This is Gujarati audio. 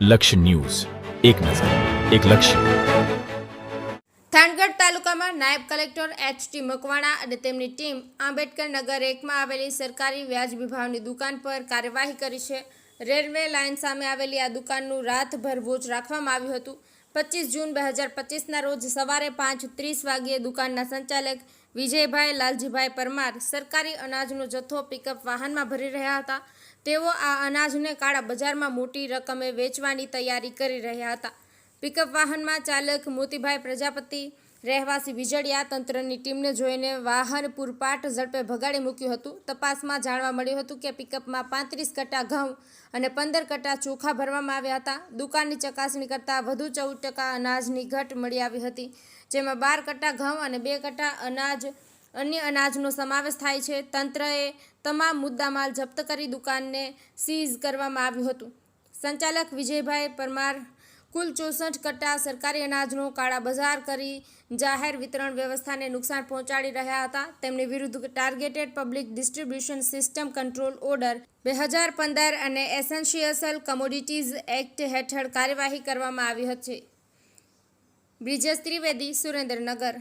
લક્ષ્ય ન્યૂઝ. એક નજર, એક લક્ષ્ય. થાનગઢ તાલુકામાં નાયબ કલેક્ટર એચ ટી મકવાણા અને તેમની ટીમ આંબેડકર નગર એકમાં આવેલી સરકારી વ્યાજ ભાવની દુકાન પર કાર્યવાહી કરી છે. રેલવે લાઇન સામે આવેલી આ દુકાનનું રાતભર વોચ રાખવામાં આવ્યું હતું. પચીસ જૂન બે હજાર પચીસના રોજ સવારે પાંચ ત્રીસ વાગ્યે દુકાનના સંચાલક વિજયભાઈ લાલજીભાઈ પરમાર સરકારી અનાજનો જથ્થો પિકઅપ વાહનમાં ભરી રહ્યા હતા. તેઓ આ અનાજને કાળા બજારમાં મોટી રકમે વેચવાની તૈયારી કરી રહ્યા હતા. પિકઅપ વાહનમાં ચાલક મોતીભાઈ પ્રજાપતિ રહેવાસી વિજળિયા તંત્રની ટીમને જોઈને વાહન પૂરપાટ ઝડપે ભગાડી મૂક્યું હતું. તપાસમાં જાણવા મળ્યું હતું કે પિકઅપમાં પાંત્રીસ કટા ઘઉં અને પંદર કટા ચોખા ભરવામાં આવ્યા હતા. દુકાનની ચકાસણી કરતાં વધુ ચૌદ ટકા અનાજની ઘટ મળી આવી હતી, જેમાં બાર કટા ઘઉં અને બે કટા અનાજ, અન્ય અનાજનો સમાવેશ થાય છે. તંત્રએ તમામ મુદ્દામાલ જપ્ત કરી દુકાનને સીઝ કરવામાં આવ્યું હતું. સંચાલક વિજયભાઈ પરમાર કુલ ચોસઠ કટ્ટા સરકારી અનાજનો કાળા બજાર કરી જાહેર વિતરણ વ્યવસ્થાને નુકસાન પહોંચાડી રહ્યા હતા. તેમની વિરુદ્ધ targeted public distribution system control order બે હજાર પંદર અને એસેન્શિયલ કમોડિટીઝ એક્ટ હેઠળ કાર્યવાહી કરવામાં આવી હતી. બ્રિજેશ ત્રિવેદી, સુરેન્દ્રનગર.